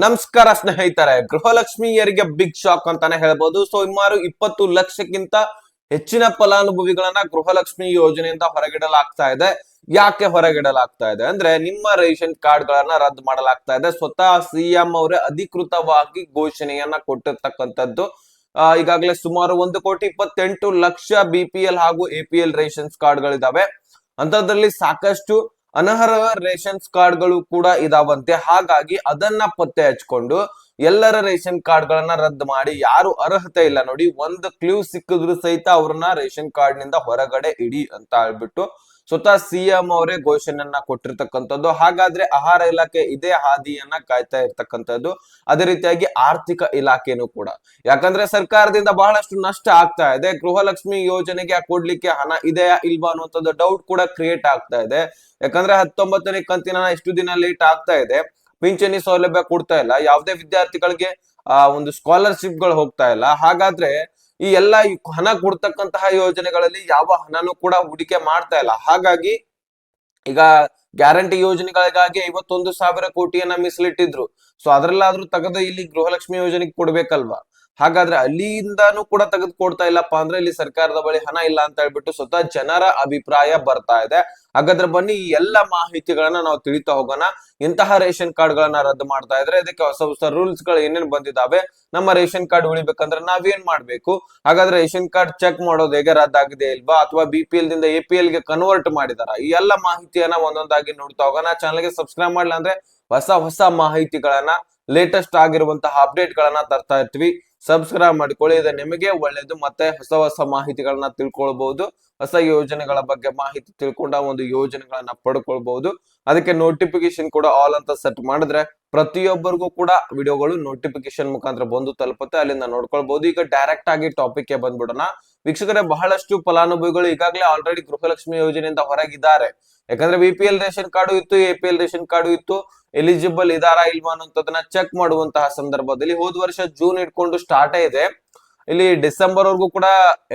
ನಮಸ್ಕಾರ ಸ್ನೇಹಿತರೆ, ಗೃಹಲಕ್ಷ್ಮಿಯರಿಗೆ big shock ಅಂತಾನೆ ಹೇಳ್ಬೋದು. ಸೊ ಸುಮಾರು ಇಪ್ಪತ್ತು ಲಕ್ಷಕ್ಕಿಂತ ಹೆಚ್ಚಿನ ಫಲಾನುಭವಿಗಳನ್ನ ಗೃಹಲಕ್ಷ್ಮಿ ಯೋಜನೆಯಿಂದ ಹೊರಗಿಡಲಾಗ್ತಾ ಇದೆ. ಯಾಕೆ ಹೊರಗಿಡಲಾಗ್ತಾ ಇದೆ? ಅಂದ್ರೆ ನಿಮ್ಮ ರೇಷನ್ ಕಾರ್ಡ್ ಗಳನ್ನ ರದ್ದು ಮಾಡಲಾಗ್ತಾ ಇದೆ. ಸ್ವತಃ ಸಿಎಂ ಅವರೇ ಅಧಿಕೃತವಾಗಿ ಘೋಷಣೆಯನ್ನ ಕೊಟ್ಟಿರ್ತಕ್ಕಂಥದ್ದು. ಈಗಾಗಲೇ ಸುಮಾರು ಒಂದು ಕೋಟಿ ಇಪ್ಪತ್ತೆಂಟು ಲಕ್ಷ ಬಿ ಪಿ ಎಲ್ ಹಾಗೂ ಎ ಪಿ ಎಲ್ ರೇಷನ್ಸ್ ಕಾರ್ಡ್ಗಳಿದಾವೆ. ಅಂತದ್ರಲ್ಲಿ ಸಾಕಷ್ಟು ಅನರ್ಹ ಕಾರ್ಡ್ ಕಾರ್ಡ್ಗಳು ಕೂಡ ಇದಾವಂತೆ. ಹಾಗಾಗಿ ಅದನ್ನ ಪತ್ತೆ ಹಚ್ಕೊಂಡು ಎಲ್ಲರ ರೇಷನ್ ಕಾರ್ಡ್ ಗಳನ್ನ ರದ್ದು ಮಾಡಿ. ಯಾರು ಅರ್ಹತೆ ಇಲ್ಲ ನೋಡಿ, ಒಂದು ಕ್ಲೂ ಸಿಕ್ಕಿದ್ರು ಸಹಿತ ಅವ್ರನ್ನ ರೇಷನ್ ಕಾರ್ಡ್ನಿಂದ ಹೊರಗಡೆ ಇಡಿ ಅಂತ ಹೇಳ್ಬಿಟ್ಟು ಸ್ವತಃ ಸಿಎಂ ಅವರೇ ಘೋಷಣೆಯನ್ನ ಕೊಟ್ಟಿರ್ತಕ್ಕಂಥದ್ದು. ಹಾಗಾದ್ರೆ ಆಹಾರ ಇಲಾಖೆ ಇದೇ ಹಾದಿಯನ್ನ ಕಾಯ್ತಾ ಇರ್ತಕ್ಕಂಥದ್ದು. ಅದೇ ರೀತಿಯಾಗಿ ಆರ್ಥಿಕ ಇಲಾಖೆನೂ ಕೂಡ. ಯಾಕಂದ್ರೆ ಸರ್ಕಾರದಿಂದ ಬಹಳಷ್ಟು ನಷ್ಟ ಆಗ್ತಾ ಇದೆ. ಗೃಹಲಕ್ಷ್ಮಿ ಯೋಜನೆಗೆ ಕೊಡ್ಲಿಕ್ಕೆ ಹಣ ಇದೆಯಾ ಇಲ್ವಾ ಅನ್ನುವಂಥದ್ದು ಡೌಟ್ ಕೂಡ ಕ್ರಿಯೇಟ್ ಆಗ್ತಾ ಇದೆ. ಯಾಕಂದ್ರೆ ಹತ್ತೊಂಬತ್ತನೇ ಕಂತಿನ ಎಷ್ಟು ದಿನ ಲೇಟ್ ಆಗ್ತಾ ಇದೆ. ಪಿಂಚಣಿ ಸೌಲಭ್ಯ ಕೊಡ್ತಾ ಇಲ್ಲ. ಯಾವುದೇ ವಿದ್ಯಾರ್ಥಿಗಳಿಗೆ, ಆ, ಒಂದು ಸ್ಕಾಲರ್ಶಿಪ್ಗಳು ಹೋಗ್ತಾ ಇಲ್ಲ. ಹಾಗಾದ್ರೆ ಈ ಎಲ್ಲ ಹಣ ಕೊಡ್ತಕ್ಕಂತಹ ಯೋಜನೆಗಳಲ್ಲಿ ಯಾವ ಹಣನೂ ಕೂಡ ಹೂಡಿಕೆ ಮಾಡ್ತಾ ಇಲ್ಲ. ಹಾಗಾಗಿ ಈಗ ಗ್ಯಾರಂಟಿ ಯೋಜನೆಗಳಿಗಾಗಿ ಐವತ್ತೊಂದು ಸಾವಿರ ಕೋಟಿಯನ್ನ ಮೀಸಲಿಟ್ಟಿದ್ರು. ಸೊ ಅದ್ರಲ್ಲಾದ್ರೂ ತೆಗೆದು ಇಲ್ಲಿ ಗೃಹಲಕ್ಷ್ಮಿ ಯೋಜನೆಗೆ ಕೊಡ್ಬೇಕಲ್ವಾ? ಹಾಗಾದ್ರೆ ಅಲ್ಲಿಯಿಂದಾನು ಕೂಡ ತೆಗೆದುಕೊಡ್ತಾ ಇಲ್ಲಪ್ಪ ಅಂದ್ರೆ ಇಲ್ಲಿ ಸರ್ಕಾರದ ಬಳಿ ಹಣ ಇಲ್ಲ ಅಂತ ಹೇಳ್ಬಿಟ್ಟು ಸ್ವತಃ ಜನರ ಅಭಿಪ್ರಾಯ ಬರ್ತಾ ಇದೆ. ಹಾಗಾದ್ರೆ ಬನ್ನಿ ಈ ಎಲ್ಲ ಮಾಹಿತಿಗಳನ್ನ ನಾವು ತಿಳಿತಾ ಹೋಗೋಣ. ಇಂತಹ ರೇಷನ್ ಕಾರ್ಡ್ ಗಳನ್ನ ರದ್ದು ಮಾಡ್ತಾ ಇದ್ರೆ ಇದಕ್ಕೆ ಹೊಸ ಹೊಸ ರೂಲ್ಸ್ಗಳು ಏನೇನ್ ಬಂದಿದ್ದಾವೆ ನಮ್ಮ ರೇಷನ್ ಕಾರ್ಡ್ ಉಳಿಬೇಕಂದ್ರೆ ನಾವೇನ್ ಮಾಡ್ಬೇಕು? ಹಾಗಾದ್ರೆ ರೇಷನ್ ಕಾರ್ಡ್ ಚೆಕ್ ಮಾಡೋದು ಹೇಗೆ ರದ್ದಾಗಿದೆ ಇಲ್ವಾ? ಅಥವಾ ಬಿ ಪಿ ಎಲ್ ದಿಂದ ಎ ಪಿ ಎಲ್ಗೆ ಕನ್ವರ್ಟ್ ಮಾಡಿದಾರ? ಈ ಎಲ್ಲ ಮಾಹಿತಿಯನ್ನ ಒಂದೊಂದಾಗಿ ನೋಡ್ತಾ ಹೋಗೋಣ. ಚಾನಲ್ಗೆ ಸಬ್ಸ್ಕ್ರೈಬ್ ಮಾಡ್ಲಾ ಅಂದ್ರೆ ಹೊಸ ಹೊಸ ಮಾಹಿತಿಗಳನ್ನ ಲೇಟೆಸ್ಟ್ ಆಗಿರುವಂತಹ ಅಪ್ಡೇಟ್ ಗಳನ್ನ ತರ್ತಾ ಇರ್ತೀವಿ. ಸಬ್ಸ್ಕ್ರೈಬ್ ಮಾಡಿಕೊಳ್ಳಿ. ಇದು ನಿಮಗೆ ಒಳ್ಳೇದು. ಮತ್ತೆ ಹೊಸ ಹೊಸ ಮಾಹಿತಿಗಳನ್ನ ತಿಳ್ಕೊಳ್ಬಹುದು ಹೊಸ ಯೋಜನೆಗಳ ಬಗ್ಗೆ ಮಾಹಿತಿ ತಿಳ್ಕೊಂಡ ಒಂದು ಯೋಜನೆಗಳನ್ನ ಪಡ್ಕೊಳ್ಬಹುದು ಅದಕ್ಕೆ ನೋಟಿಫಿಕೇಶನ್ ಕೂಡ ಆಲ್ ಅಂತ ಸೆಟ್ ಮಾಡಿದ್ರೆ ಪ್ರತಿಯೊಬ್ಬರಿಗೂ ಕೂಡ ವಿಡಿಯೋಗಳು ನೋಟಿಫಿಕೇಶನ್ ಮುಖಾಂತರ ಬಂದು ತಲುಪುತ್ತೆ. ಅಲ್ಲಿಂದ ನೋಡ್ಕೊಳ್ಬಹುದು ಈಗ ಡೈರೆಕ್ಟ್ ಆಗಿ ಟಾಪಿಕ್ಗೆ ಬಂದ್ಬಿಡೋಣ. ವೀಕ್ಷಕರೇ, ಬಹಳಷ್ಟು ಫಲಾನುಭವಿಗಳು ಈಗಾಗಲೇ ಆಲ್ರೆಡಿ ಗೃಹಲಕ್ಷ್ಮಿ ಯೋಜನೆಯಿಂದ ಹೊರಗಿದ್ದಾರೆ. ಯಾಕಂದ್ರೆ B P L ration card ಇತ್ತು A P L ration card ಇತ್ತು. ಎಲಿಜಿಬಲ್ ಇದಾರಾ ಇಲ್ವಾ ಅನ್ನೋದನ್ನ ಚೆಕ್ ಮಾಡುವಂತಹ ಸಂದರ್ಭದಲ್ಲಿ ಹೋದ ವರ್ಷ ಜೂನ್ ಇಟ್ಕೊಂಡು ಸ್ಟಾರ್ಟ್ ಇದೆ. ಇಲ್ಲಿ ಡಿಸೆಂಬರ್ ವರ್ಗೂ ಕೂಡ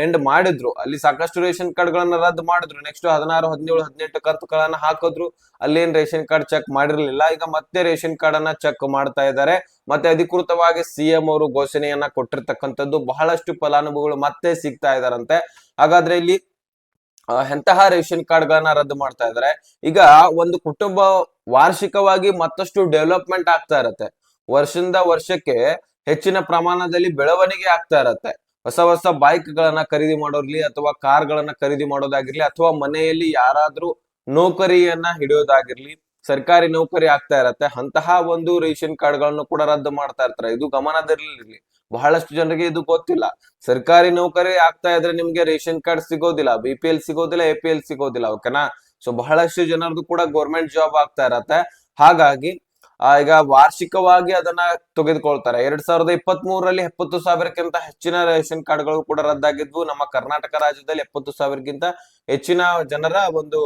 ಎಂಡ್ ಮಾಡಿದ್ರು. ಅಲ್ಲಿ ಸಾಕಷ್ಟು ರೇಷನ್ ಕಾರ್ಡ್ ಗಳನ್ನ ರದ್ದು ಮಾಡಿದ್ರು. ನೆಕ್ಸ್ಟ್ ಹದಿನಾರು, ಹದಿನೇಳು, ಹದಿನೆಂಟು ಕಂತುಗಳನ್ನ ಹಾಕಿದ್ರು. ಅಲ್ಲೇನ್ ರೇಷನ್ ಕಾರ್ಡ್ ಚೆಕ್ ಮಾಡಿರಲಿಲ್ಲ. ಈಗ ಮತ್ತೆ ರೇಷನ್ ಕಾರ್ಡ್ ಅನ್ನ ಚೆಕ್ ಮಾಡ್ತಾ ಇದ್ದಾರೆ. ಮತ್ತೆ ಅಧಿಕೃತವಾಗಿ ಸಿಎಂ ಅವರು ಘೋಷಣೆಯನ್ನ ಕೊಟ್ಟಿರ್ತಕ್ಕಂಥದ್ದು ಬಹಳಷ್ಟು ಫಲಾನುಭವಿಗಳು ಮತ್ತೆ ಸಿಗ್ತಾ ಇದಾರಂತೆ ಹಾಗಾದ್ರೆ ಇಲ್ಲಿ ಎಂತಹ ರೇಷನ್ ಕಾರ್ಡ್ ಗಳನ್ನ ರದ್ದು ಮಾಡ್ತಾ ಇದ್ದಾರೆ? ಈಗ ಒಂದು ಕುಟುಂಬ ವಾರ್ಷಿಕವಾಗಿ ಮತ್ತಷ್ಟು ಡೆವಲಪ್ಮೆಂಟ್ ಆಗ್ತಾ ಇರತ್ತೆ. ವರ್ಷದಿಂದ ವರ್ಷಕ್ಕೆ ಹೆಚ್ಚಿನ ಪ್ರಮಾಣದಲ್ಲಿ ಬೆಳವಣಿಗೆ ಆಗ್ತಾ ಇರತ್ತೆ. ಹೊಸ ಹೊಸ ಬೈಕ್ ಗಳನ್ನ ಖರೀದಿ ಮಾಡೋರ್ಲಿ ಅಥವಾ ಕಾರ್ ಗಳನ್ನ ಖರೀದಿ ಮಾಡೋದಾಗಿರ್ಲಿ ಅಥವಾ ಮನೆಯಲ್ಲಿ ಯಾರಾದ್ರೂ ನೌಕರಿಯನ್ನ ಹಿಡಿಯೋದಾಗಿರ್ಲಿ, ಸರ್ಕಾರಿ ನೌಕರಿ ಆಗ್ತಾ ಇರತ್ತೆ. ಅಂತಹ ಒಂದು ರೇಷನ್ ಕಾರ್ಡ್ಗಳನ್ನು ಕೂಡ ರದ್ದು ಮಾಡ್ತಾ ಇರ್ತಾರೆ. ಇದು ಗಮನದಲ್ಲಿರ್ಲಿ ಬಹಳಷ್ಟು ಜನರಿಗೆ ಇದು ಗೊತ್ತಿಲ್ಲ. ಸರ್ಕಾರಿ ನೌಕರಿ ಆಗ್ತಾ ಇದ್ರೆ ನಿಮ್ಗೆ ರೇಷನ್ ಕಾರ್ಡ್ ಸಿಗೋದಿಲ್ಲ ಬಿ ಪಿ ಎಲ್ ಸಿಗೋದಿಲ್ಲ ಎ ಪಿ ಎಲ್ ಸಿಗೋದಿಲ್ಲ ಓಕೆನಾ ಸೊ ಬಹಳಷ್ಟು ಜನರದು ಕೂಡ ಗೌರ್ಮೆಂಟ್ ಜಾಬ್ ಆಗ್ತಾ ಇರತ್ತೆ. ಹಾಗಾಗಿ ಈಗ ವಾರ್ಷಿಕವಾಗಿ ಅದನ್ನ ತೆಗೆದುಕೊಳ್ತಾರೆ. ಎರಡ್ ಸಾವಿರದ ಇಪ್ಪತ್ತ್ ಮೂರರಲ್ಲಿ ಎಪ್ಪತ್ತು ಸಾವಿರಕ್ಕಿಂತ ಹೆಚ್ಚಿನ ರೇಷನ್ ಕಾರ್ಡ್ಗಳು ಕೂಡ ರದ್ದಾಗಿದ್ವು. ನಮ್ಮ ಕರ್ನಾಟಕ ರಾಜ್ಯದಲ್ಲಿ ಎಪ್ಪತ್ತು ಸಾವಿರಕ್ಕಿಂತ ಹೆಚ್ಚಿನ ಜನರ ಒಂದು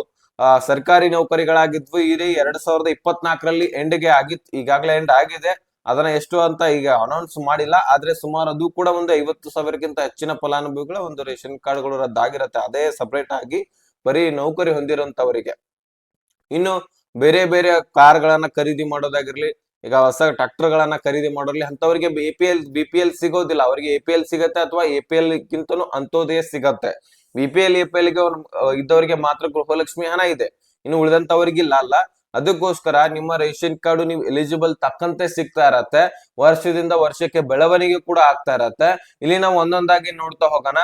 ಸರ್ಕಾರಿ ನೌಕರಿಗಳಾಗಿದ್ವು. ಇಲ್ಲಿ ಎರಡ್ ಸಾವಿರದ ಇಪ್ಪತ್ನಾಲ್ಕರಲ್ಲಿ ಎಂಡ್ಗೆ ಆಗಿತ್ತು ಈಗಾಗಲೇ ಎಂಡ್ ಆಗಿದೆ. ಅದನ್ನ ಎಷ್ಟು ಅಂತ ಈಗ ಅನೌನ್ಸ್ ಮಾಡಿಲ್ಲ. ಆದ್ರೆ ಸುಮಾರು ಅದು ಕೂಡ ಒಂದು ಐವತ್ತು ಸಾವಿರಕ್ಕಿಂತ ಹೆಚ್ಚಿನ ಫಲಾನುಭವಿಗಳ ಒಂದು ರೇಷನ್ ಕಾರ್ಡ್ಗಳು ರದ್ದಾಗಿರತ್ತೆ. ಅದೇ ಸಪರೇಟ್ ಆಗಿ ಬರೀ ನೌಕರಿ ಹೊಂದಿರುವಂತವರಿಗೆ ಇನ್ನು ಬೇರೆ ಬೇರೆ ಕಾರ್ ಗಳನ್ನ ಖರೀದಿ ಮಾಡೋದಾಗಿರ್ಲಿ, ಈಗ ಹೊಸ ಟ್ರಾಕ್ಟರ್ ಗಳನ್ನ ಖರೀದಿ ಮಾಡೋರ್ಲಿ ಅಂತವರಿಗೆ A P L B P L ಸಿಗೋದಿಲ್ಲ. ಅವರಿಗೆ ಎ ಪಿ ಎಲ್ ಸಿಗತ್ತೆ ಅಥವಾ ಎ ಪಿ ಎಲ್ ಗಿಂತನೂ ಅಂತೋದಯ ಸಿಗತ್ತೆ. B P L A P ಎಲ್ಗೆ ಇದ್ದವರಿಗೆ ಮಾತ್ರ ಗೃಹಲಕ್ಷ್ಮಿ ಹಣ ಇದೆ. ಇನ್ನು ಉಳಿದಂತವರಿಗಿಲ್ಲ ಅಲ್ಲ. ಅದಕ್ಕೋಸ್ಕರ ನಿಮ್ಮ ರೇಷನ್ ಕಾರ್ಡ್ ನೀವು ಎಲಿಜಿಬಲ್ ತಕ್ಕಂತೆ ಸಿಗ್ತಾ ಇರತ್ತೆ. ವರ್ಷದಿಂದ ವರ್ಷಕ್ಕೆ ಬೆಳವಣಿಗೆ ಕೂಡ ಆಗ್ತಾ ಇರತ್ತೆ. ಇಲ್ಲಿ ನಾವು ಒಂದೊಂದಾಗಿ ನೋಡ್ತಾ ಹೋಗೋಣ.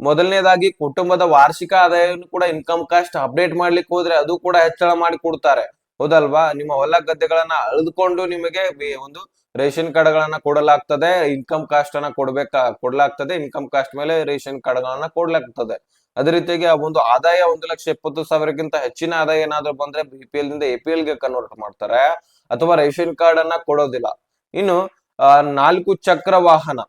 ಮೊದಲನೇದಾಗಿ ಕುಟುಂಬದ ವಾರ್ಷಿಕ ಆದಾಯವನ್ನು ಕೂಡ ಇನ್ಕಮ್ ಕಾಸ್ಟ್ ಅಪ್ಡೇಟ್ ಮಾಡ್ಲಿಕ್ಕೆ ಹೋದ್ರೆ ಅದು ಕೂಡ ಹೆಚ್ಚಳ ಮಾಡಿ ಕೊಡ್ತಾರೆ. ಹೌದಲ್ವಾ? ನಿಮ್ಮ ಹೊಲ ಗದ್ದೆಗಳನ್ನ ಅಳೆದುಕೊಂಡು ನಿಮಗೆ ಒಂದು ರೇಷನ್ ಕಾರ್ಡ್ಗಳನ್ನ ಕೊಡಲಾಗ್ತದೆ. ಇನ್ಕಮ್ ಕಾಸ್ಟ್ ಅನ್ನ ಕೊಡ್ಬೇಕಾ, ಕೊಡ್ಲಾಗ್ತದೆ. ಇನ್ಕಮ್ ಕಾಸ್ಟ್ ಮೇಲೆ ರೇಷನ್ ಕಾರ್ಡ್ ಗಳನ್ನ ಕೊಡ್ಲಾಗ್ತದೆ. ಅದೇ ರೀತಿಯಾಗಿ ಆ ಒಂದು ಆದಾಯ ಒಂದು ಲಕ್ಷ ಇಪ್ಪತ್ತು ಸಾವಿರಕ್ಕಿಂತ ಹೆಚ್ಚಿನ ಆದಾಯ ಏನಾದ್ರು ಬಂದ್ರೆ ಬಿ ಪಿ ಎಲ್ನಿಂದ ಎ ಪಿ ಎಲ್ಗೆ ಕನ್ವರ್ಟ್ ಮಾಡ್ತಾರೆ, ಅಥವಾ ರೇಷನ್ ಕಾರ್ಡ್ ಅನ್ನ ಕೊಡೋದಿಲ್ಲ. ಇನ್ನು ನಾಲ್ಕು ಚಕ್ರ ವಾಹನ,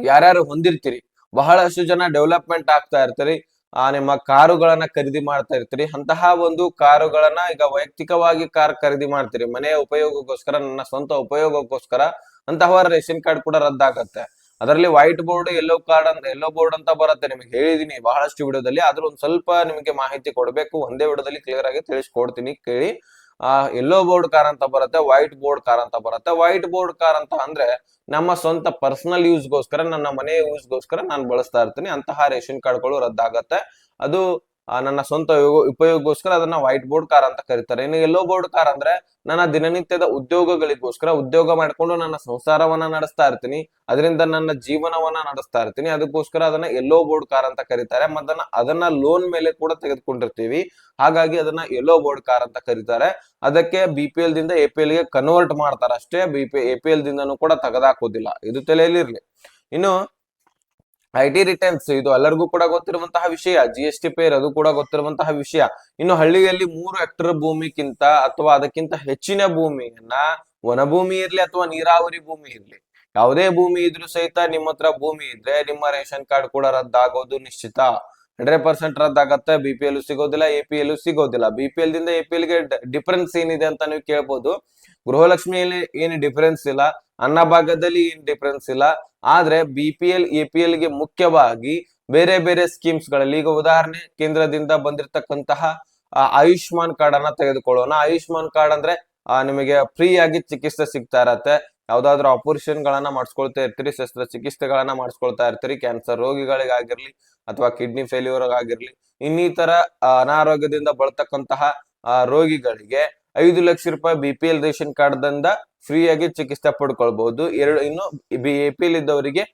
ಯಾರ್ಯಾರು ಹೊಂದಿರ್ತೀರಿ? ಬಹಳಷ್ಟು ಜನ ಡೆವಲಪ್ಮೆಂಟ್ ಆಗ್ತಾ ಇರ್ತೀರಿ, ಆ, ನಿಮ್ಮ ಕಾರುಗಳನ್ನ ಖರೀದಿ ಮಾಡ್ತಾ ಇರ್ತೀರಿ, ಅಂತಹ ಒಂದು ಕಾರುಗಳನ್ನ ಈಗ ವೈಯಕ್ತಿಕವಾಗಿ ಕಾರ್ ಖರೀದಿ ಮಾಡ್ತೀರಿ, ಮನೆಯ ಉಪಯೋಗಕ್ಕೋಸ್ಕರ, ನನ್ನ ಸ್ವಂತ ಉಪಯೋಗಕ್ಕೋಸ್ಕರ ಅಂತಹವರ ರೇಷನ್ ಕಾರ್ಡ್ ಕೂಡ ರದ್ದಾಗತ್ತೆ. ಅದರಲ್ಲಿ ವೈಟ್ ಬೋರ್ಡ್ ಎಲ್ಲೋ ಕಾರ್ಡ್ ಅಂತ ಎಲ್ಲೋ ಬೋರ್ಡ್ ಅಂತ ಬರುತ್ತೆ. ನಿಮಗೆ ಹೇಳಿದೀನಿ, ಬಹಳಷ್ಟು ವಿಡಿಯೋದಲ್ಲಿ. ಆದ್ರೂ ಒಂದ್ ಸ್ವಲ್ಪ ನಿಮಗೆ ಮಾಹಿತಿ ಕೊಡಬೇಕು. ಒಂದೇ ವಿಡಿಯೋದಲ್ಲಿ ಕ್ಲಿಯರ್ ಆಗಿ ತಿಳಿಸ್ಕೊಡ್ತೀನಿ, ಕೇಳಿ. ಆ ಎಲ್ಲೋ ಬೋರ್ಡ್ ಕಾರ್ ಅಂತ ಬರುತ್ತೆ ವೈಟ್ ಬೋರ್ಡ್ ಕಾರ್ ಅಂತ ಬರುತ್ತೆ. ವೈಟ್ ಬೋರ್ಡ್ ಕಾರ್ ಅಂತ ಅಂದ್ರೆ ನಮ್ಮ ಸ್ವಂತ ಪರ್ಸನಲ್ ಯೂಸ್ಗೋಸ್ಕರ ನನ್ನ ಮನೆ ಯೂಸ್ಗೋಸ್ಕರ ನಾನು ಬಳಸ್ತಾ ಇರ್ತೀನಿ. ಅಂತಹ ರೇಷನ್ ಕಾರ್ಡ್ಗಳು ರದ್ದಾಗತ್ತೆ. ಅದು ನನ್ನ ಸ್ವಂತ ಉಪಯೋಗ- ಉಪಯೋಗಕ್ಕೋಸ್ಕರ ಅದನ್ನ ವೈಟ್ ಬೋರ್ಡ್ ಕಾರ್ ಅಂತ ಕರೀತಾರೆ. ಇನ್ನು ಎಲ್ಲೋ ಬೋರ್ಡ್ ಕಾರ್ ಅಂದ್ರೆ ನನ್ನ ದಿನನಿತ್ಯದ ಉದ್ಯೋಗಗಳಿಗೋಸ್ಕರ ಉದ್ಯೋಗ ಮಾಡಿಕೊಂಡು ನನ್ನ ಸಂಸಾರವನ್ನ ನಡೆಸ್ತಾ ಇರ್ತೀನಿ. ಅದರಿಂದ ನನ್ನ ಜೀವನವನ್ನ ನಡೆಸ್ತಾ ಇರ್ತೀನಿ. ಅದಕ್ಕೋಸ್ಕರ ಅದನ್ನ ಎಲ್ಲೋ ಬೋರ್ಡ್ ಕಾರ್ ಅಂತ ಕರೀತಾರೆ. ಮತ್ತನ್ನ ಅದನ್ನ ಲೋನ್ ಮೇಲೆ ಕೂಡ ತೆಗೆದುಕೊಂಡಿರ್ತೀವಿ. ಹಾಗಾಗಿ ಅದನ್ನ ಎಲ್ಲೋ ಬೋರ್ಡ್ ಕಾರ್ ಅಂತ ಕರೀತಾರೆ. ಅದಕ್ಕೆ ಬಿ ಪಿ ಎಲ್ ದಿಂದ ಎ ಪಿ ಎಲ್ಗೆ ಕನ್ವರ್ಟ್ ಮಾಡ್ತಾರೆ ಅಷ್ಟೇ B P A P L ದಿಂದನೂ ಕೂಡ ತೆಗೆದಾಕೋದಿಲ್ಲ. ಇದು ತಲೆಯಲ್ಲಿರ್ಲಿ. ಇನ್ನು ಐ ಟಿ ರಿಟರ್ನ್ಸ್ ಇದು ಎಲ್ಲರಿಗೂ ಕೂಡ ಗೊತ್ತಿರುವಂತಹ ವಿಷಯ. ಜಿ ಎಸ್ ಟಿ ಪೇರ್ ಅದು ಕೂಡ ಗೊತ್ತಿರುವಂತಹ ವಿಷಯ. ಇನ್ನು ಹಳ್ಳಿಯಲ್ಲಿ ಮೂರು ಹೆಕ್ಟರ್ ಭೂಮಿಗಿಂತ ಅಥವಾ ಅದಕ್ಕಿಂತ ಹೆಚ್ಚಿನ ಭೂಮಿಯನ್ನ ವನಭೂಮಿ ಇರ್ಲಿ ಅಥವಾ ನೀರಾವರಿ ಭೂಮಿ ಇರ್ಲಿ, ಯಾವುದೇ ಭೂಮಿ ಇದ್ರೂ ಸಹಿತ ನಿಮ್ಮ ಹತ್ರ ಭೂಮಿ ಇದ್ರೆ ನಿಮ್ಮ ರೇಷನ್ ಕಾರ್ಡ್ ಕೂಡ ರದ್ದಾಗೋದು ನಿಶ್ಚಿತ. ಹಂಡ್ರೆಡ್ ಪರ್ಸೆಂಟ್ ರದ್ದಾಗತ್ತೆ ಬಿ ಪಿ ಎಲ್ ಸಿಗೋದಿಲ್ಲ ಎ ಪಿ ಎಲ್ ಸಿಗೋದಿಲ್ಲ. ಬಿ ಪಿ ಎಲ್ ದಿಂದ ಎ ಪಿ ಎಲ್ಗೆ ಡಿಫರೆನ್ಸ್ ಏನಿದೆ ಅಂತ ನೀವು ಕೇಳ್ಬೋದು. ಗೃಹಲಕ್ಷ್ಮಿಯಲ್ಲಿ ಏನು ಡಿಫರೆನ್ಸ್ ಇಲ್ಲ, ಅನ್ನ ಭಾಗದಲ್ಲಿ ಏನ್ ಡಿಫರೆನ್ಸ್ ಇಲ್ಲ. ಆದ್ರೆ B P L A P ಎಲ್ಗೆ ಮುಖ್ಯವಾಗಿ ಬೇರೆ ಬೇರೆ ಸ್ಕೀಮ್ಸ್ಗಳಲ್ಲಿ, ಈಗ ಉದಾಹರಣೆ ಕೇಂದ್ರದಿಂದ ಬಂದಿರತಕ್ಕಂತಹ ಆಯುಷ್ಮಾನ್ ಕಾರ್ಡ್ ಅನ್ನ ತೆಗೆದುಕೊಳ್ಳೋಣ. ಆಯುಷ್ಮಾನ್ ಕಾರ್ಡ್ ಅಂದ್ರೆ ನಿಮಗೆ ಫ್ರೀ ಆಗಿ ಚಿಕಿತ್ಸೆ ಸಿಗ್ತಾ ಇರತ್ತೆ. ಯಾವ್ದಾದ್ರು ಆಪರೇಷನ್ ಗಳನ್ನ ಮಾಡಿಸ್ಕೊಳ್ತಾ ಇರ್ತೀರಿ ಶಸ್ತ್ರ ಚಿಕಿತ್ಸೆಗಳನ್ನ ಮಾಡಿಸ್ಕೊಳ್ತಾ ಇರ್ತೀರಿ, ಕ್ಯಾನ್ಸರ್ ರೋಗಿಗಳಿಗಾಗಿರ್ಲಿ ಅಥವಾ ಕಿಡ್ನಿ ಫೇಲ್ಯೂರ್ ಆಗಿರ್ಲಿ ಇನ್ನಿತರ ಅನಾರೋಗ್ಯದಿಂದ ಬಳತಕ್ಕಂತಹ ರೋಗಿಗಳಿಗೆ ಐದು ಲಕ್ಷ ರೂಪಾಯಿ B P L ration card ದಿಂದ ಫ್ರೀ ಆಗಿ ಚಿಕಿತ್ಸೆ ಪಡ್ಕೊಳ್ಬಹುದು ಎರಡು, ಇನ್ನು ಎ ಪಿ ಎಲ್ ಇದ್ದವರಿಗೆ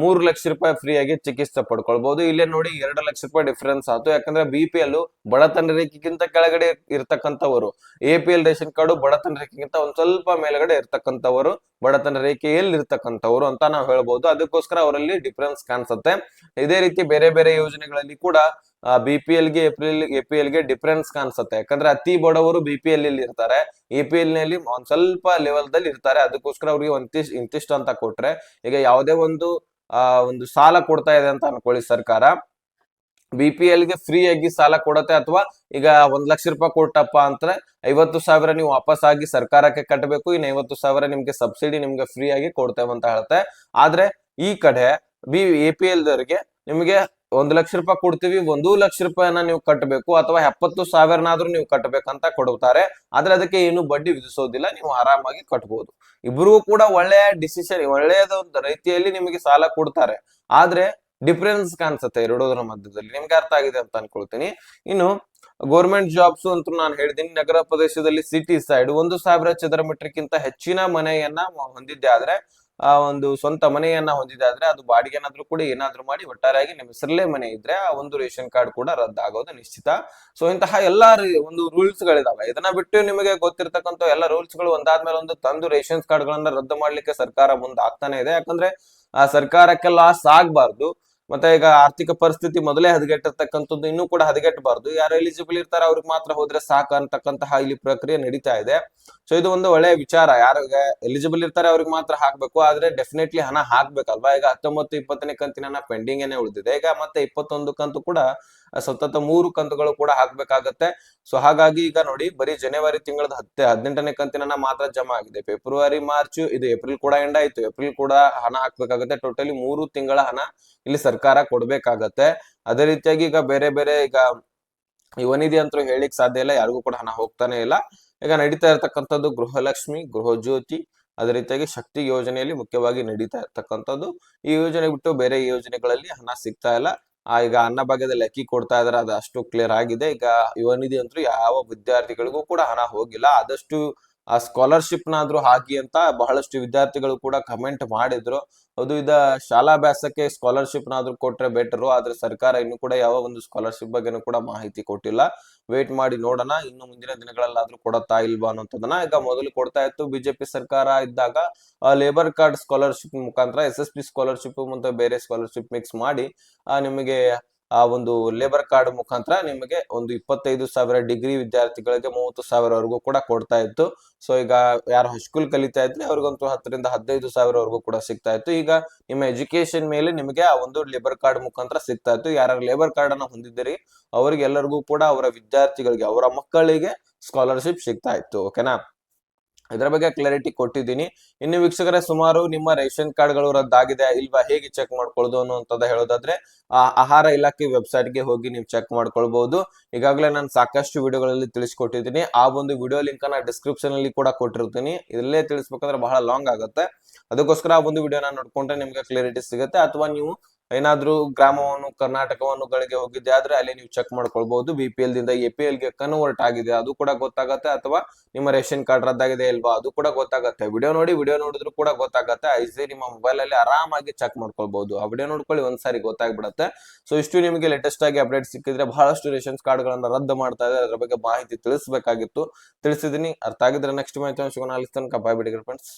ಮೂರು ಲಕ್ಷ ರೂಪಾಯಿ ಫ್ರೀ ಆಗಿ ಚಿಕಿತ್ಸೆ ಪಡ್ಕೊಳ್ಬಹುದು ಇಲ್ಲೇ ನೋಡಿ ಎರಡು ಲಕ್ಷ ರೂಪಾಯಿ ಡಿಫರೆನ್ಸ್ ಆಯ್ತು. ಯಾಕಂದ್ರೆ ಬಿ ಪಿ ಎಲ್ ಬಡತನ ರೇಖೆಗಿಂತ ಕೆಳಗಡೆ ಇರ್ತಕ್ಕಂಥವರು. A P L ration card ಬಡತನ ರೇಖೆಗಿಂತ ಒಂದ್ ಸ್ವಲ್ಪ ಮೇಲ್ಗಡೆ ಇರ್ತಕ್ಕಂಥವರು, ಬಡತನ ರೇಖೆಯಲ್ಲಿ ಇರ್ತಕ್ಕಂಥವ್ರು ಅಂತ ನಾವು ಹೇಳ್ಬಹುದು ಅದಕ್ಕೋಸ್ಕರ ಅವರಲ್ಲಿ ಡಿಫರೆನ್ಸ್ ಕಾಣಿಸುತ್ತೆ. ಇದೇ ರೀತಿ ಬೇರೆ ಬೇರೆ ಯೋಜನೆಗಳಲ್ಲಿ ಕೂಡ ಬಿ ಪಿ ಎಲ್ಗೆ ಎಪ್ರಿಲ್ ಎ ಪಿ ಎಲ್ಗೆ ಡಿಫ್ರೆನ್ಸ್ ಕಾಣಿಸುತ್ತೆ. ಯಾಕಂದ್ರೆ ಅತಿ ಬಡವರು ಬಿ ಪಿ ಎಲ್ ಇರ್ತಾರೆ. ಎ ಪಿ ಎಲ್ನಲ್ಲಿ ಒಂದ್ ಸ್ವಲ್ಪ ಲೆವೆಲ್ ದಲ್ಲಿ ಇರ್ತಾರೆ. ಅದಕ್ಕೋಸ್ಕರ ಅವ್ರಿಗೆ ಒಂದಿಷ್ಟು, ಇಂತಿಷ್ಟು ಅಂತ ಕೊಟ್ರೆ, ಈಗ ಯಾವುದೇ ಒಂದು, ಆ, ಒಂದು ಸಾಲ ಕೊಡ್ತಾ ಇದೆ ಅಂತ ಅನ್ಕೊಳ್ಳಿ ಸರ್ಕಾರ. ಬಿ ಪಿ ಎಲ್ಗೆ ಫ್ರೀ ಆಗಿ ಸಾಲ ಕೊಡತ್ತೆ ಅಥವಾ ಈಗ ಒಂದ್ ಲಕ್ಷ ರೂಪಾಯಿ ಕೊಟ್ಟಪ್ಪ ಅಂದ್ರೆ ಐವತ್ತು ಸಾವಿರ ನೀವು ವಾಪಸ್ ಆಗಿ ಸರ್ಕಾರಕ್ಕೆ ಕಟ್ಟಬೇಕು ಇನ್ನು ಐವತ್ತು ಸಾವಿರ ನಿಮ್ಗೆ ಸಬ್ಸಿಡಿ ನಿಮ್ಗೆ ಫ್ರೀ ಆಗಿ ಕೊಡ್ತೇವೆ ಅಂತ ಹೇಳುತ್ತೆ ಆದ್ರೆ ಈ ಕಡೆ ಬಿ ಎ ಪಿ ಎಲ್ ದವರಿಗೆ ನಿಮಗೆ ಒಂದ್ ಲಕ್ಷ ರೂಪಾಯಿ ಕೊಡ್ತೀವಿ, ಒಂದು ಲಕ್ಷ ರೂಪಾಯಿನ ನೀವು ಕಟ್ಟಬೇಕು ಅಥವಾ ಎಪ್ಪತ್ತು ಸಾವಿರನಾದ್ರೂ ನೀವು ಕಟ್ಟಬೇಕಂತ ಕೊಡುತ್ತಾರೆ. ಆದ್ರೆ ಅದಕ್ಕೆ ಏನು ಬಡ್ಡಿ ವಿಧಿಸೋದಿಲ್ಲ, ನೀವು ಆರಾಮಾಗಿ ಕಟ್ಬಹುದು ಇಬ್ಬರಿಗೂ ಕೂಡ ಒಳ್ಳೆಯ ಡಿಸಿಷನ್ ಒಳ್ಳೆಯದ ರೀತಿಯಲ್ಲಿ ನಿಮಗೆ ಸಾಲ ಕೊಡ್ತಾರೆ. ಆದ್ರೆ ಡಿಫರೆನ್ಸ್ ಕಾಣಿಸುತ್ತೆ ಎರಡೋದ್ರ ಮಧ್ಯದಲ್ಲಿ. ನಿಮ್ಗೆ ಅರ್ಥ ಆಗಿದೆ ಅಂತ ಅನ್ಕೊಳ್ತೀನಿ. ಇನ್ನು ಗೌರ್ಮೆಂಟ್ ಜಾಬ್ಸ್ ಅಂತ ನಾನು ಹೇಳ್ತೀನಿ. ನಗರ ಪ್ರದೇಶದಲ್ಲಿ ಸಿಟಿ ಸೈಡ್ ಒಂದು ಸಾವಿರ ಚದರ ಮೀಟರ್ಗಿಂತ ಹೆಚ್ಚಿನ ಮನೆಯನ್ನ ಹೊಂದಿದ್ದೆ ಆದ್ರೆ ಆ ಒಂದು ಸ್ವಂತ ಮನೆಯನ್ನ ಹೊಂದಿದಾದ್ರೆ ಅದು ಬಾಡಿಗೆ ಏನಾದ್ರೂ ಕೂಡ, ಏನಾದ್ರೂ ಮಾಡಿ, ಒಟ್ಟಾರೆಯಾಗಿ ನಿಮ್ಮ ಹೆಸರಲ್ಲೇ ಮನೆ ಇದ್ರೆ ಆ ಒಂದು ರೇಷನ್ ಕಾರ್ಡ್ ಕೂಡ ರದ್ದಾಗೋದು ನಿಶ್ಚಿತ. ಸೊ ಇಂತಹ ಎಲ್ಲಾ ಒಂದು ರೂಲ್ಸ್ ಗಳಿದಾವೆ. ಇದನ್ನ ಬಿಟ್ಟು ನಿಮಗೆ ಗೊತ್ತಿರ್ತಕ್ಕಂಥ ಎಲ್ಲ ರೂಲ್ಸ್ಗಳು ಒಂದಾದ್ಮೇಲೆ ಒಂದು ತಂದು ರೇಷನ್ ಕಾರ್ಡ್ ಗಳನ್ನ ರದ್ದು ಮಾಡ್ಲಿಕ್ಕೆ ಸರ್ಕಾರ ಮುಂದಾಗ್ತಾನೆ ಇದೆ. ಯಾಕಂದ್ರೆ ಆ ಸರ್ಕಾರಕ್ಕೆ ಲಾಸ್ ಆಗ್ಬಾರ್ದು ಮತ್ತೆ ಈಗ ಆರ್ಥಿಕ ಪರಿಸ್ಥಿತಿ ಮೊದಲೇ ಹದಗೆಟ್ಟಿರ್ತಕ್ಕಂಥದ್ದು ಇನ್ನೂ ಕೂಡ ಹದಗೆಟ್ಟಬಾರ್ದು. ಯಾರು ಎಲಿಜಿಬಲ್ ಇರ್ತಾರೆ ಅವ್ರಿಗೆ ಮಾತ್ರ ಹೋದ್ರೆ ಸಾಕು ಅಂತಕ್ಕಂತಹ ಇಲ್ಲಿ ಪ್ರಕ್ರಿಯೆ ನಡೀತಾ ಇದೆ. ಸೊ ಇದು ಒಂದು ಒಳ್ಳೆಯ ವಿಚಾರ. ಯಾರಿಗೆ ಎಲಿಜಿಬಲ್ ಇರ್ತಾರೆ ಅವ್ರಿಗೆ ಮಾತ್ರ ಹಾಕ್ಬೇಕು, ಆದ್ರೆ ಡೆಫಿನೆಟ್ಲಿ ಹಣ ಹಾಕ್ಬೇಕಲ್ವಾ? ಈಗ ಹತ್ತೊಂಬತ್ತು, ಇಪ್ಪತ್ತನೇ ಕಂತಿನ ಪೆಂಡಿಂಗ್ ಏನೇ ಉಳಿದಿದೆ, ಈಗ ಮತ್ತೆ ಇಪ್ಪತ್ತೊಂದು ಕಂತು ಕೂಡ ಸತತ ಮೂರು ಕಂತುಗಳು ಕೂಡ ಹಾಕ್ಬೇಕಾಗತ್ತೆ. ಸೊ ಹಾಗಾಗಿ ಈಗ ನೋಡಿ, ಬರೀ ಜನವರಿ ತಿಂಗಳದ ಹತ್ತೆ, ಹದಿನೆಂಟನೇ ಕಂತಿನ ಮಾತ್ರ ಜಮಾ ಆಗಿದೆ. ಫೆಬ್ರವರಿ ಮಾರ್ಚ್ ಇದು ಏಪ್ರಿಲ್ ಕೂಡ ಎಂಡ್ ಆಯ್ತು. ಏಪ್ರಿಲ್ ಕೂಡ ಹಣ ಹಾಕ್ಬೇಕಾಗತ್ತೆ. ಟೋಟಲಿ ಮೂರು ತಿಂಗಳ ಹಣ ಇಲ್ಲಿ ಸರ್ಕಾರ ಕೊಡ್ಬೇಕಾಗತ್ತೆ. ಅದೇ ರೀತಿಯಾಗಿ ಈಗ ಬೇರೆ ಬೇರೆ ಈಗ ಯುವನಿಧಿ ಅಂತೂ ಹೇಳಿಕ್ ಸಾಧ್ಯ ಇಲ್ಲ, ಯಾರಿಗೂ ಕೂಡ ಹಣ ಹೋಗ್ತಾನೆ ಇಲ್ಲ. ಈಗ ನಡೀತಾ ಇರತಕ್ಕಂಥದ್ದು ಗೃಹಲಕ್ಷ್ಮಿ, ಗೃಹಜ್ಯೋತಿ, ಅದೇ ರೀತಿಯಾಗಿ ಶಕ್ತಿ ಯೋಜನೆಯಲ್ಲಿ ಮುಖ್ಯವಾಗಿ ನಡೀತಾ ಇರ್ತಕ್ಕಂಥದ್ದು. ಈ ಯೋಜನೆ ಬಿಟ್ಟು ಬೇರೆ ಯೋಜನೆಗಳಲ್ಲಿ ಹಣ ಸಿಗ್ತಾ ಇಲ್ಲ. ಆ, ಈಗ ಅನ್ನ ಭಾಗ್ಯದಲ್ಲಿ ಅಕ್ಕಿ ಕೊಡ್ತಾ ಇದಾರೆ, ಅದು ಅಷ್ಟು ಕ್ಲಿಯರ್ ಆಗಿದೆ. ಈಗ ಯುವನಿಧಿ ಅಂತೂ ಯಾವ ವಿದ್ಯಾರ್ಥಿಗಳಿಗೂ ಕೂಡ ಹಣ ಹೋಗಿಲ್ಲ. ಆದಷ್ಟು ಆ ಸ್ಕಾಲರ್ಶಿಪ್ ನಾದ್ರೂ ಹಾಕಿ ಅಂತ ಬಹಳಷ್ಟು ವಿದ್ಯಾರ್ಥಿಗಳು ಕೂಡ ಕಮೆಂಟ್ ಮಾಡಿದ್ರು. ಅದು ಇದ ಶಾಲಾಭ್ಯಾಸಕ್ಕೆ ಸ್ಕಾಲರ್ಶಿಪ್ ನಾದ್ರೂ ಕೊಟ್ರೆ ಬೆಟರು ಆದ್ರೆ ಸರ್ಕಾರ ಇನ್ನು ಕೂಡ ಯಾವ ಒಂದು ಸ್ಕಾಲರ್ಶಿಪ್ ಬಗ್ಗೆನೂ ಕೂಡ ಮಾಹಿತಿ ಕೊಟ್ಟಿಲ್ಲ. ವೇಟ್ ಮಾಡಿ ನೋಡೋಣ, ಇನ್ನು ಮುಂದಿನ ದಿನಗಳಲ್ಲಾದ್ರೂ ಕೊಡತ್ತಾ ಇಲ್ವಾ ಅನ್ನೋದನ್ನ ಈಗ ಮೊದಲು ಕೊಡ್ತಾ ಇತ್ತು. ಬಿಜೆಪಿ ಸರ್ಕಾರ ಇದ್ದಾಗ ಲೇಬರ್ ಕಾರ್ಡ್ ಸ್ಕಾಲರ್ಶಿಪ್ ಮುಖಾಂತರ ಎಸ್ ಎಸ್ ಪಿ ಸ್ಕಾಲರ್ಶಿಪ್ ಮತ್ತೆ ಬೇರೆ ಸ್ಕಾಲರ್ಶಿಪ್ ಮಿಕ್ಸ್ ಮಾಡಿ ನಿಮಗೆ ಆ ಒಂದು ಲೇಬರ್ ಕಾರ್ಡ್ ಮುಖಾಂತರ ನಿಮಗೆ ಒಂದು ಇಪ್ಪತ್ತೈದು ಸಾವಿರ ಡಿಗ್ರಿ ವಿದ್ಯಾರ್ಥಿಗಳಿಗೆ ಮೂವತ್ತು ಸಾವಿರವರೆಗೂ ಕೂಡ ಕೊಡ್ತಾ ಇತ್ತು. ಸೊ ಈಗ ಯಾರು ಹೈಸ್ಕೂಲ್ ಕಲಿತಾ ಇದ್ರೆ ಅವ್ರಿಗಂತೂ ಹತ್ತರಿಂದ ಹದಿನೈದು ಸಾವಿರವರೆಗೂ ಕೂಡ ಸಿಗ್ತಾ ಇತ್ತು. ಈಗ ನಿಮ್ಮ ಎಜುಕೇಶನ್ ಮೇಲೆ ನಿಮಗೆ ಆ ಒಂದು ಲೇಬರ್ ಕಾರ್ಡ್ ಮುಖಾಂತರ ಸಿಗ್ತಾ ಇತ್ತು. ಯಾರು ಲೇಬರ್ ಕಾರ್ಡ್ ಅನ್ನ ಹೊಂದಿದ್ದೀರಿ ಅವರಿಗೆ ಎಲ್ಲರಿಗೂ ಕೂಡ ಅವರ ವಿದ್ಯಾರ್ಥಿಗಳಿಗೆ, ಅವರ ಮಕ್ಕಳಿಗೆ ಸ್ಕಾಲರ್ಶಿಪ್ ಸಿಗ್ತಾ ಇತ್ತು. ಓಕೆನಾ ಇದರ ಬಗ್ಗೆ ಕ್ಲಾರಿಟಿ ಕೊಟ್ಟಿದ್ದೀನಿ. ಇನ್ನು ವೀಕ್ಷಕರೇ, ಸುಮಾರು ನಿಮ್ಮ ರೇಷನ್ ಕಾರ್ಡ್ಗಳು ರದ್ದಾಗಿದೆ, ಇಲ್ವಾ, ಹೇಗೆ ಚೆಕ್ ಮಾಡ್ಕೊಳ್ಳೋದು ಅನ್ನುವಂಥದ್ದು ಹೇಳೋದಾದ್ರೆ, ಆ ಆಹಾರ ಇಲಾಖೆ ವೆಬ್ಸೈಟ್ಗೆ ಹೋಗಿ ನೀವು ಚೆಕ್ ಮಾಡ್ಕೊಳ್ಬಹುದು ಈಗಾಗಲೇ ನಾನು ಸಾಕಷ್ಟು ವಿಡಿಯೋಗಳಲ್ಲಿ ತಿಳಿಸ್ಕೊಟ್ಟಿದ್ದೀನಿ. ಆ ಒಂದು ವಿಡಿಯೋ ಲಿಂಕ್ ಅನ್ನ ಡಿಸ್ಕ್ರಿಪ್ಷನ್ ಅಲ್ಲಿ ಕೂಡ ಕೊಟ್ಟಿರ್ತೀನಿ. ಇದರಲ್ಲೇ ತಿಳಿಸ್ಬೇಕಂದ್ರೆ ಬಹಳ ಲಾಂಗ್ ಆಗುತ್ತೆ. ಅದಕ್ಕೋಸ್ಕರ ಆ ಒಂದು ವಿಡಿಯೋನ ನೋಡ್ಕೊಂಡ್ರೆ ನಿಮ್ಗೆ ಕ್ಲಾರಿಟಿ ಸಿಗುತ್ತೆ. ಅಥವಾ ನೀವು ಏನಾದ್ರೂ ಗ್ರಾಮವನ್ನು, ಕರ್ನಾಟಕವನ್ನು ಗಳಿಗೆ ಹೋಗಿದ್ದೆ ಆದ್ರೆ ಅಲ್ಲಿ ನೀವು ಚೆಕ್ ಮಾಡ್ಕೊಳ್ಬಹುದು ಬಿ ಪಿ ಎಲ್ ದಿಂದ ಎ ಪಿ ಎಲ್ಗೆ ಕನ್ವರ್ಟ್ ಆಗಿದೆ. ಅದು ಕೂಡ ಗೊತ್ತಾಗತ್ತೆ ಅಥವಾ ನಿಮ್ಮ ರೇಷನ್ ಕಾರ್ಡ್ ರದ್ದಾಗಿದೆ ಇಲ್ವಾ, ಅದು ಕೂಡ ಗೊತ್ತಾಗತ್ತೆ. ವಿಡಿಯೋ ನೋಡಿ, ವಿಡಿಯೋ ನೋಡಿದ್ರು ಕೂಡ ಗೊತ್ತಾಗತ್ತೆ. ಐಸಿ ನಿಮ್ಮ ಮೊಬೈಲ್ ಅಲ್ಲಿ ಆರಾಮಾಗಿ ಚೆಕ್ ಮಾಡ್ಕೊಳ್ಬಹುದು ಆ ವಿಡಿಯೋ ನೋಡ್ಕೊಳ್ಳಿ, ಒಂದ್ಸಾರಿ ಗೊತ್ತಾಗ್ಬಿಡತ್ತೆ. ಸೊ ಇಷ್ಟು ನಿಮಗೆ ಲೇಟೆಸ್ಟ್ ಆಗಿ ಅಪ್ಡೇಟ್ ಸಿಕ್ಕಿದ್ರೆ ಬಹಳಷ್ಟು ರೇಷನ್ ಕಾರ್ಡ್ ಗಳನ್ನ ರದ್ದು ಮಾಡ್ತಾ ಇದೆ ಅದ್ರ ಬಗ್ಗೆ ಮಾಹಿತಿ ತಿಳಿಸಬೇಕಾಗಿತ್ತು. ತಿಳಿಸಿದೀನಿ. ಅರ್ಥ ಆಗಿದ್ರೆ ನೆಕ್ಸ್ಟ್ ಮಾಹಿತಿ ಸಿಗೋಣ. ಅಲ್ಲಿ ತನಕ ಬಾಯ್ ಬಿಡಿಗ್ರಿ ಫ್ರೆಂಡ್ಸ್